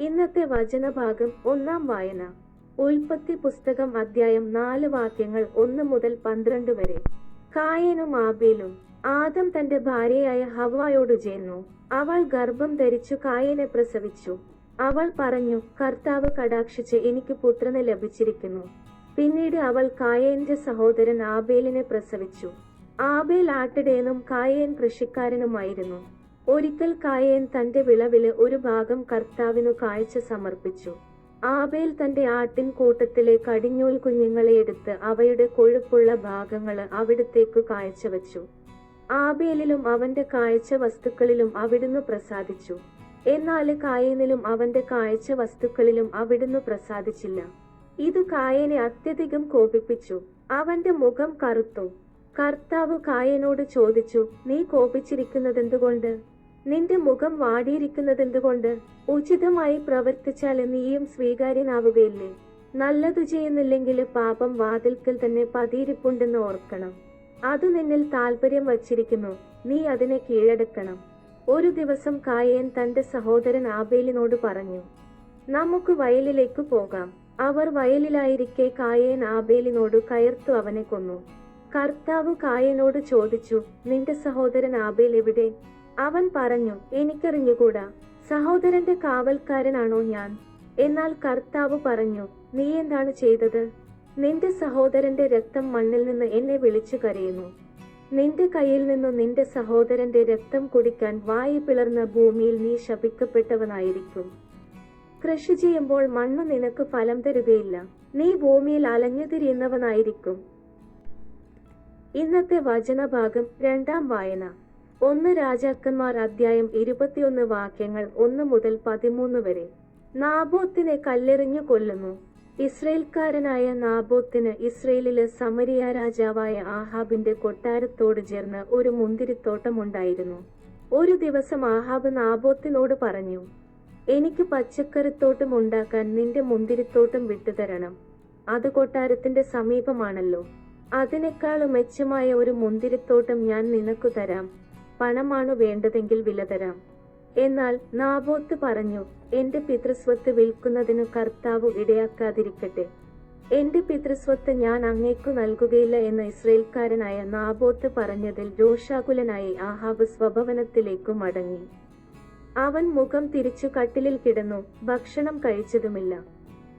ഇന്നത്തെ വചനഭാഗം ഒന്നാം വായന. ഉൽപ്പത്തി പുസ്തകം അധ്യായം നാല് വാക്യങ്ങൾ ഒന്ന് മുതൽ പന്ത്രണ്ട് വരെ. കായനും ആബേലും ആദം തന്റെ ഭാര്യയായ ഹവായോട് ചേർന്നു. അവൾ ഗർഭം ധരിച്ചു കായനെ പ്രസവിച്ചു. അവൾ പറഞ്ഞു കർത്താവ് കടാക്ഷിച്ച് എനിക്ക് പുത്രനെ ലഭിച്ചിരിക്കുന്നു. പിന്നീട് അവൾ കായന്റെ സഹോദരൻ ആബേലിനെ പ്രസവിച്ചു. ആബേൽ ആട്ടിടയനും കായേൻ കൃഷിക്കാരനുമായിരുന്നു. ഒരിക്കൽ കായേൻ തന്റെ വിളവിൽ ഒരു ഭാഗം കർത്താവിനു കാഴ്ച സമർപ്പിച്ചു. ആബേൽ തന്റെ ആട്ടിൻ കൂട്ടത്തിലെ കടിഞ്ഞൂൽ കുഞ്ഞുങ്ങളെ എടുത്ത് അവയുടെ കൊഴുപ്പുള്ള ഭാഗങ്ങൾ അവിടത്തേക്ക് കാഴ്ചവെച്ചു. ആബേലിലും അവന്റെ കാഴ്ച വസ്തുക്കളിലും അവിടുന്ന് പ്രസാദിച്ചു. എന്നാൽ കായേനിലും അവന്റെ കാഴ്ച വസ്തുക്കളിലും അവിടുന്ന് പ്രസാദിച്ചില്ല. ഇത് കായനെ അത്യധികം കോപിപ്പിച്ചു. അവന്റെ മുഖം കറുത്തു. കർത്താവ് കായനോട് ചോദിച്ചു നീ കോപിച്ചിരിക്കുന്നത് കോപിച്ചിരിക്കുന്നതെന്തുകൊണ്ട്? നിന്റെ മുഖം വാടിയിരിക്കുന്നതെന്തുകൊണ്ട്? ഉചിതമായി പ്രവർത്തിച്ചാൽ നീയും സ്വീകാര്യനാവുകയില്ലേ? നല്ലതു ചെയ്യുന്നില്ലെങ്കിൽ പാപം വാതിൽക്കൽ തന്നെ പതിയിരിപ്പുണ്ടെന്ന് ഓർക്കണം. അത് നിന്നിൽ താല്പര്യം വച്ചിരിക്കുന്നു. നീ അതിനെ കീഴടക്കണം. ഒരു ദിവസം കായേൻ തന്റെ സഹോദരൻ ആബേലിനോട് പറഞ്ഞു നമുക്ക് വയലിലേക്ക് പോകാം. അവർ വയലിലായിരിക്കെ കായേൻ ആബേലിനോട് കയർത്തു അവനെ കൊന്നു. കർത്താവ് കായനോട് ചോദിച്ചു നിന്റെ സഹോദരൻ ആബേൽ എവിടെ? അവൻ പറഞ്ഞു എനിക്കറിഞ്ഞുകൂടാ സഹോദരന്റെ കാവൽക്കാരനാണോ ഞാൻ. എന്നാൽ കർത്താവ് പറഞ്ഞു നീ എന്താണ് ചെയ്തത്? നിന്റെ സഹോദരന്റെ രക്തം മണ്ണിൽ നിന്ന് എന്നെ വിളിച്ചു കരയുന്നു. നിന്റെ കയ്യിൽ നിന്നു നിന്റെ സഹോദരന്റെ രക്തം കുടിക്കാൻ വായി പിളർന്ന ഭൂമിയിൽ നീ ശപിക്കപ്പെട്ടവനായിരിക്കും. കൃഷി ചെയ്യുമ്പോൾ മണ്ണ് നിനക്ക് ഫലം തരുകയില്ല. നീ ഭൂമിയിൽ അലഞ്ഞു തിരിയുന്നവനായിരിക്കും. ഇന്നത്തെ വചനഭാഗം രണ്ടാം വായന. ഒന്ന് രാജാക്കന്മാർ അധ്യായം ഇരുപത്തിയൊന്ന് വാക്യങ്ങൾ ഒന്ന് മുതൽ പതിമൂന്ന് വരെ. നാബോത്തിനെ കല്ലെറിഞ്ഞു കൊല്ലുന്നു. ഇസ്രയേൽക്കാരനായ നാബോത്തിന് ഇസ്രയേലിലെ സമരിയ രാജാവായ ആഹാബിന്റെ കൊട്ടാരത്തോട് ചേർന്ന് ഒരു മുന്തിരിത്തോട്ടമുണ്ടായിരുന്നു. ഒരു ദിവസം ആഹാബ് നാബോത്തിനോട് പറഞ്ഞു എനിക്ക് പച്ചക്കറിത്തോട്ടം ഉണ്ടാക്കാൻ നിന്റെ മുന്തിരിത്തോട്ടം വിട്ടുതരണം. അത് കൊട്ടാരത്തിന്റെ സമീപമാണല്ലോ. അതിനേക്കാളും മെച്ചമായ ഒരു മുന്തിരിത്തോട്ടം ഞാൻ നിനക്കു തരാം. പണമാണു വേണ്ടതെങ്കിൽ വില തരാം. എന്നാൽ നാബോത്ത് പറഞ്ഞു എന്റെ പിതൃസ്വത്ത് വിൽക്കുന്നതിനു കർത്താവ് ഇടയാക്കാതിരിക്കട്ടെ. എന്റെ പിതൃസ്വത്ത് ഞാൻ അങ്ങേക്കു നൽകുകയില്ല എന്ന് ഇസ്രയേൽക്കാരനായ നാബോത്ത് പറഞ്ഞതിൽ രോഷാകുലനായി ആഹാബ് സ്വഭവനത്തിലേക്കു മടങ്ങി. അവൻ മുഖം തിരിച്ചു കട്ടിലിൽ കിടന്നു ഭക്ഷണം കഴിച്ചതുമില്ല.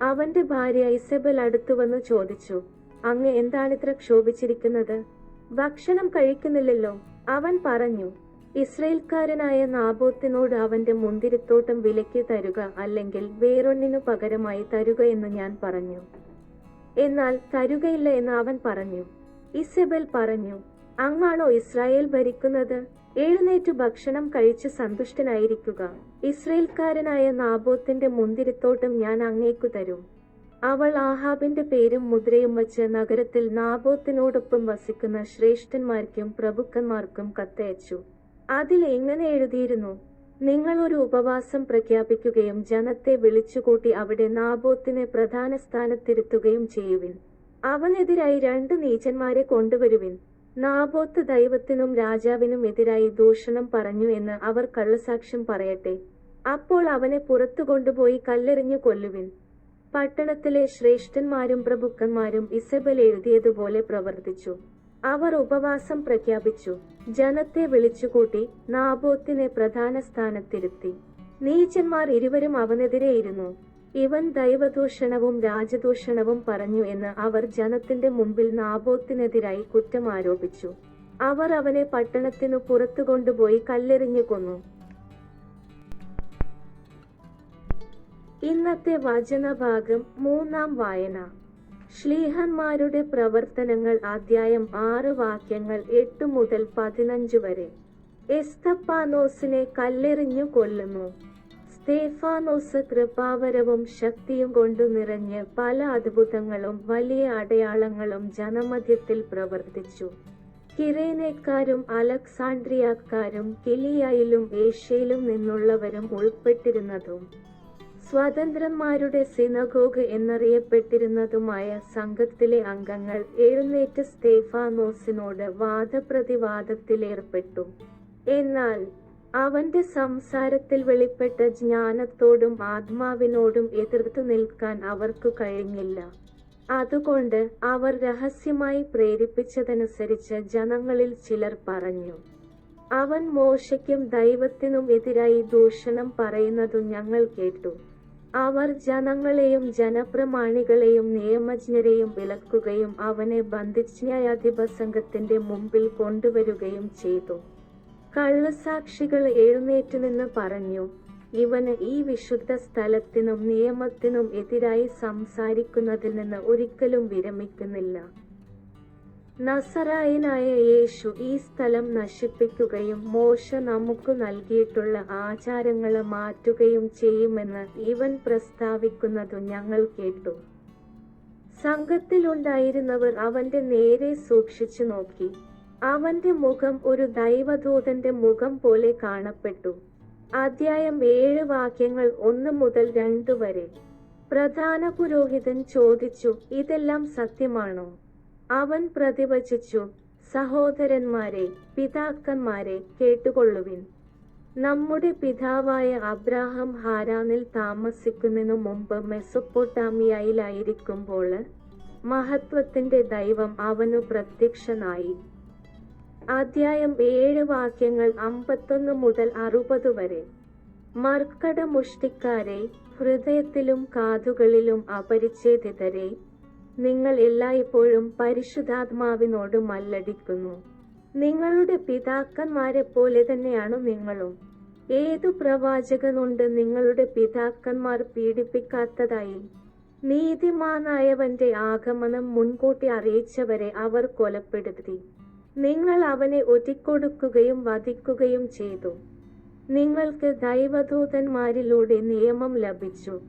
അവന്റെ ഭാര്യ ഇസബൽ അടുത്തുവന്നു ചോദിച്ചു അങ്ങ് എന്താണിത്ര ക്ഷോഭിച്ചിരിക്കുന്നത്? ഭക്ഷണം കഴിക്കുന്നില്ലല്ലോ. അവൻ പറഞ്ഞു ഇസ്രയേൽക്കാരനായ നാബോത്തിനോട് അവന്റെ മുന്തിരിത്തോട്ടം വിലയ്ക്ക് തരുക അല്ലെങ്കിൽ വേറൊന്നിനു പകരമായി തരുക എന്ന് ഞാൻ പറഞ്ഞു. എന്നാൽ തരുകയില്ല എന്ന് അവൻ പറഞ്ഞു. ഇസബൽ പറഞ്ഞു അങ്ങാണോ ഇസ്രായേൽ ഭരിക്കുന്നത്? എഴുന്നേറ്റു ഭക്ഷണം കഴിച്ച് സന്തുഷ്ടനായിരിക്കുക. ഇസ്രയേൽക്കാരനായ നാബോത്തിന്റെ മുന്തിരിത്തോട്ടം ഞാൻ അങ്ങേക്കു തരും. അവൾ ആഹാബിന്റെ പേരും മുദ്രയും വച്ച് നഗരത്തിൽ നാബോത്തിനോടൊപ്പം വസിക്കുന്ന ശ്രേഷ്ഠന്മാർക്കും പ്രഭുക്കന്മാർക്കും കത്തയച്ചു. അതിൽ എങ്ങനെ എഴുതിയിരുന്നു? നിങ്ങൾ ഒരു ഉപവാസം പ്രഖ്യാപിക്കുകയും ജനത്തെ വിളിച്ചുകൂട്ടി അവിടെ നാബോത്തിനെ പ്രധാന സ്ഥാനത്തിരുത്തുകയും ചെയ്യുവിൻ. അവനെതിരായി രണ്ട് നീചന്മാരെ കൊണ്ടുവരുവിൻ. നാബോത്ത് ദൈവത്തിനും രാജാവിനും എതിരായി ദൂഷണം പറഞ്ഞു എന്ന് അവർ കള്ളസാക്ഷ്യം പറയട്ടെ. അപ്പോൾ അവനെ പുറത്തു കൊണ്ടുപോയി കല്ലെറിഞ്ഞു കൊല്ലുവിൻ. പട്ടണത്തിലെ ശ്രേഷ്ഠന്മാരും പ്രഭുക്കന്മാരും ഇസബൽ എഴുതിയതുപോലെ പ്രവർത്തിച്ചു. അവർ ഉപവാസം പ്രഖ്യാപിച്ചു. ജനത്തെ വിളിച്ചുകൂട്ടി നാബോത്തിനെ പ്രധാന സ്ഥാനത്തിരുത്തി. നീചന്മാർ ഇരുവരും അവനെതിരെയിരുന്നു. ഇവൻ ദൈവദൂഷണവും രാജദൂഷണവും പറഞ്ഞു എന്ന് അവർ ജനത്തിന്റെ മുമ്പിൽ നാബോത്തിനെതിരായി കുറ്റം ആരോപിച്ചു അവർ അവനെ പട്ടണത്തിനു പുറത്തു കൊണ്ടുപോയി കല്ലെറിഞ്ഞു കൊന്നു. ഇന്നത്തെ വചനഭാഗം മൂന്നാം വായന. ശ്ലീഹന്മാരുടെ പ്രവർത്തനങ്ങൾ അധ്യായം ആറ് വാക്യങ്ങൾ എട്ട് മുതൽ പതിനഞ്ച് വരെ. എസ്തപ്പാനോസിനെ കല്ലെറിഞ്ഞു കൊല്ലുന്നു. സ്തേഫാനോസ് കൃപാവരവും ശക്തിയും കൊണ്ടു നിറഞ്ഞ് പല അത്ഭുതങ്ങളും വലിയ അടയാളങ്ങളും ജനമധ്യത്തിൽ പ്രവർത്തിച്ചു. കിറേനേക്കാരും അലക്സാണ്ട്രിയക്കാരും കിലിയയിലും ഏഷ്യയിലും നിന്നുള്ളവരും ഉൾപ്പെട്ടിരുന്നതും സ്വതന്ത്രന്മാരുടെ സിനഗോഗ് എന്നറിയപ്പെട്ടിരുന്നതുമായ സംഘത്തിലെ അംഗങ്ങൾ എഴുന്നേറ്റ് സ്തേഫാനോസിനോട് വാദപ്രതിവാദത്തിലേർപ്പെട്ടു. എന്നാൽ അവന്റെ സംസാരത്തിൽ വെളിപ്പെട്ട ജ്ഞാനത്തോടും ആത്മാവിനോടും എതിർത്തു നിൽക്കാൻ അവർക്കു കഴിഞ്ഞില്ല. അതുകൊണ്ട് അവർ രഹസ്യമായി പ്രേരിപ്പിച്ചതനുസരിച്ച് ജനങ്ങളിൽ ചിലർ പറഞ്ഞു അവൻ മോശയ്ക്കും ദൈവത്തിനും എതിരായി ദൂഷണം പറയുന്നതു ഞങ്ങൾ കേട്ടു. അവർ ജനങ്ങളെയും ജനപ്രമാണികളെയും നിയമജ്ഞരെയും വിലക്കുകയും അവനെ ബന്ധിച്ച് ന്യായാധിപ സംഘത്തിന്റെ മുമ്പിൽ കൊണ്ടുവരികയും ചെയ്തു. കള്ളസാക്ഷികൾ എഴുന്നേറ്റ് നിന്ന് പറഞ്ഞു ഇവന് ഈ വിശുദ്ധ സ്ഥലത്തിനും നിയമത്തിനും എതിരായി സംസാരിക്കുന്നതിൽ നിന്ന് ഒരിക്കലും വിരമിക്കുന്നില്ല. നസറായനായ യേശു ഈ സ്ഥലം നശിപ്പിക്കുകയും മോശ നമുക്ക് നൽകിയിട്ടുള്ള ആചാരങ്ങൾ മാറ്റുകയും ചെയ്യുമെന്ന് ഇവൻ പ്രസ്താവിക്കുന്നതു ഞങ്ങൾ കേട്ടു. സംഘത്തിലുണ്ടായിരുന്നവർ അവന്റെ നേരെ സൂക്ഷിച്ചു നോക്കി. അവന്റെ മുഖം ഒരു ദൈവദൂതന്റെ മുഖം പോലെ കാണപ്പെട്ടു. അധ്യായം ഏഴ് വാക്യങ്ങൾ ഒന്ന് മുതൽ രണ്ട് വരെ. പ്രധാന പുരോഹിതൻ ചോദിച്ചു ഇതെല്ലാം സത്യമാണോ? അവൻ പ്രതിവചിച്ചു സഹോദരന്മാരെ പിതാക്കന്മാരെ കേട്ടുകൊള്ളുവിൻ. നമ്മുടെ പിതാവായ അബ്രാഹം ഹാരാനിൽ താമസിക്കുന്നതിനു മുമ്പ് മെസ്സൊപ്പൊട്ടാമിയയിലായിരിക്കുമ്പോൾ മഹത്വത്തിന്റെ ദൈവം അവനു പ്രത്യക്ഷനായി. അധ്യായം ഏഴ് വാക്യങ്ങൾ അമ്പത്തൊന്ന് മുതൽ അറുപത് വരെ. മർക്കട മുഷ്ടിക്കാരെ ഹൃദയത്തിലും കാതുകളിലും അപരിച്ഛേദിതരെ നിങ്ങൾ എല്ലായ്പ്പോഴും പരിശുദ്ധാത്മാവിനോട് മല്ലടിക്കുന്നു. നിങ്ങളുടെ പിതാക്കന്മാരെ പോലെ തന്നെയാണ് നിങ്ങളും. ഏതു പ്രവാചകനുണ്ട് നിങ്ങളുടെ പിതാക്കന്മാർ പീഡിപ്പിക്കാത്തതായി? നീതിമാനായവന്റെ ആഗമനം മുൻകൂട്ടി അറിയിച്ചവരെ അവർ കൊലപ്പെടുത്തി. നിങ്ങൾ അവനെ ഒറ്റിക്കൊടുക്കുകയും വധിക്കുകയും ചെയ്തു. നിങ്ങൾക്ക് ദൈവദൂതന്മാരിലൂടെ നിയമം ലഭിച്ചു.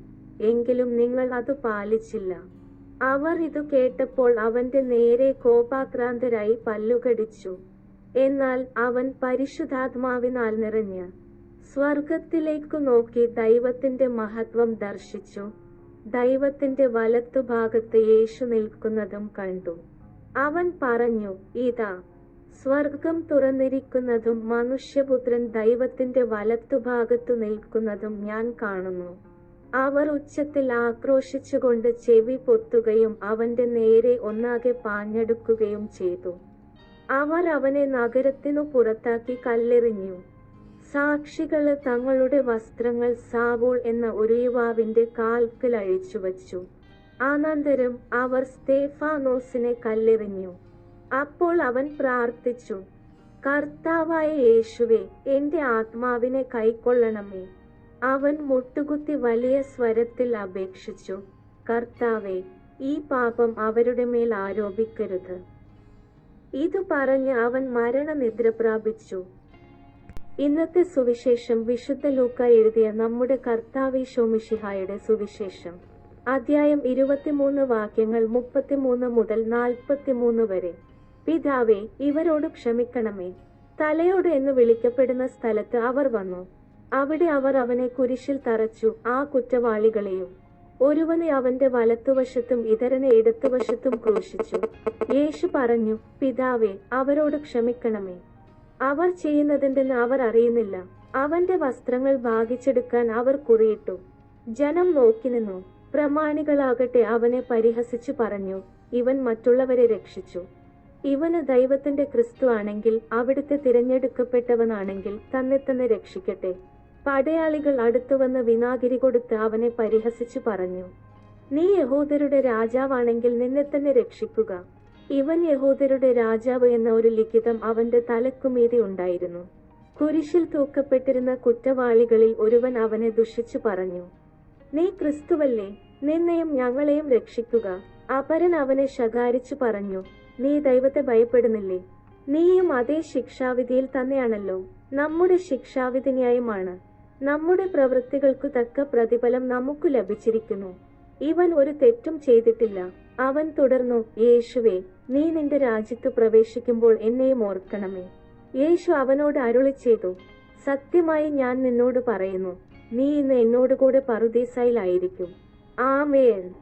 എങ്കിലും നിങ്ങൾ അത് പാലിച്ചില്ല. അവർ ഇതു കേട്ടപ്പോൾ അവന്റെ നേരെ കോപാക്രാന്തരായി പല്ലുകടിച്ചു. എന്നാൽ അവൻ പരിശുദ്ധാത്മാവിനാൽ നിറഞ്ഞ് സ്വർഗത്തിലേക്കു നോക്കി ദൈവത്തിന്റെ മഹത്വം ദർശിച്ചു. ദൈവത്തിന്റെ വലത്തുഭാഗത്ത് യേശു നിൽക്കുന്നതും കണ്ടു. അവൻ പറഞ്ഞു ഇതാ സ്വർഗം തുറന്നിരിക്കുന്നതും മനുഷ്യപുത്രൻ ദൈവത്തിന്റെ വലത്തുഭാഗത്തു നിൽക്കുന്നതും ഞാൻ കാണുന്നു. അവർ ഉച്ചത്തിൽ ആക്രോശിച്ചുകൊണ്ട് ചെവി പൊത്തുകയും അവന്റെ നേരെ ഒന്നാകെ പാഞ്ഞെടുക്കുകയും ചെയ്തു. അവർ അവനെ നഗരത്തിനു പുറത്താക്കി കല്ലെറിഞ്ഞു. സാക്ഷികൾ തങ്ങളുടെ വസ്ത്രങ്ങൾ സാവോൾ എന്ന ഒരു യുവാവിന്റെ കാൽക്കൽ അഴിച്ചുവച്ചു അനന്തരം അവർ സ്തേഫാനോസിനെ കല്ലെറിഞ്ഞു. അപ്പോൾ അവൻ പ്രാർത്ഥിച്ചു കർത്താവായ യേശുവെ എന്റെ ആത്മാവിനെ കൈക്കൊള്ളണമേ. അവൻ മുട്ടുകുത്തി വലിയ സ്വരത്തിൽ അപേക്ഷിച്ചു കർത്താവെ ഈ പാപം അവരുടെ മേൽ ആരോപിക്കരുത്. ഇതു പറഞ്ഞ് അവൻ മരണനിദ്ര പ്രാപിച്ചു. ഇന്നത്തെ സുവിശേഷം വിശുദ്ധ ലൂക്ക എഴുതിയ നമ്മുടെ കർത്താവി ഷോമിഷിഹായുടെ സുവിശേഷം. അധ്യായം ഇരുപത്തിമൂന്ന് വാക്യങ്ങൾ മുപ്പത്തിമൂന്ന് മുതൽ നാൽപ്പത്തിമൂന്ന് വരെ. പിതാവെ ഇവരോട് ക്ഷമിക്കണമേ. തലയോട് എന്ന് വിളിക്കപ്പെടുന്ന സ്ഥലത്ത് അവർ വന്നു. അവിടെ അവർ അവനെ കുരിശിൽ തറച്ചു ആ കുറ്റവാളികളെയും. ഒരുവനെ അവന്റെ വലത്തുവശത്തും ഇതരനെ ഇടത്തുവശത്തും ക്രൂശിച്ചു. യേശു പറഞ്ഞു പിതാവേ അവരോട് ക്ഷമിക്കണമേ. അവർ ചെയ്യുന്നതെന്തെന്ന് അവർ അറിയുന്നില്ല. അവന്റെ വസ്ത്രങ്ങൾ ഭാഗിച്ചെടുക്കാൻ അവർ കുറിയിട്ടു. ജനം നോക്കി നിന്നു. പ്രമാണികളാകട്ടെ അവനെ പരിഹസിച്ചു പറഞ്ഞു. ഇവൻ മറ്റുള്ളവരെ രക്ഷിച്ചു. ഇവന് ദൈവത്തിന്റെ ക്രിസ്തു ആണെങ്കിൽ അവിടുത്തെ തിരഞ്ഞെടുക്കപ്പെട്ടവനാണെങ്കിൽ തന്നെ തന്നെ രക്ഷിക്കട്ടെ. പടയാളികൾ അടുത്തു വന്ന് വിനാഗിരി കൊടുത്ത് അവനെ പരിഹസിച്ചു പറഞ്ഞു. നീ യഹോദരുടെ രാജാവാണെങ്കിൽ നിന്നെ തന്നെ രക്ഷിക്കുക. ഇവൻ യഹോദരുടെ രാജാവ് എന്ന ഒരു ലിഖിതം അവന്റെ തലക്കുമീതി ഉണ്ടായിരുന്നു. കുരിശിൽ തൂക്കപ്പെട്ടിരുന്ന കുറ്റവാളികളിൽ ഒരുവൻ അവനെ ദുഷിച്ചു പറഞ്ഞു. നീ ക്രിസ്തുവല്ലേ? നിന്നെയും ഞങ്ങളെയും രക്ഷിക്കുക. അപരൻ അവനെ ശകാരിച്ചു പറഞ്ഞു. നീ ദൈവത്തെ ഭയപ്പെടുന്നില്ലേ? നീയും അതേ ശിക്ഷാവിധിയിൽ തന്നെയാണല്ലോ. നമ്മുടെ ശിക്ഷാവിധി ന്യായമാണ് നമ്മുടെ പ്രവൃത്തികൾക്കു തക്ക പ്രതിഫലം നമുക്ക് ലഭിച്ചിരിക്കുന്നു. ഇവൻ ഒരു തെറ്റും ചെയ്തിട്ടില്ല. അവൻ തുടർന്നു യേശുവേ നീ നിന്റെ രാജ്യത്ത് പ്രവേശിക്കുമ്പോൾ എന്നെയും ഓർക്കണമേ. യേശു അവനോട് അരുളി ചെയ്തു സത്യമായി ഞാൻ നിന്നോട് പറയുന്നു നീ ഇന്ന് എന്നോടുകൂടെ പറുദീസയിലായിരിക്കും. ആമേൻ.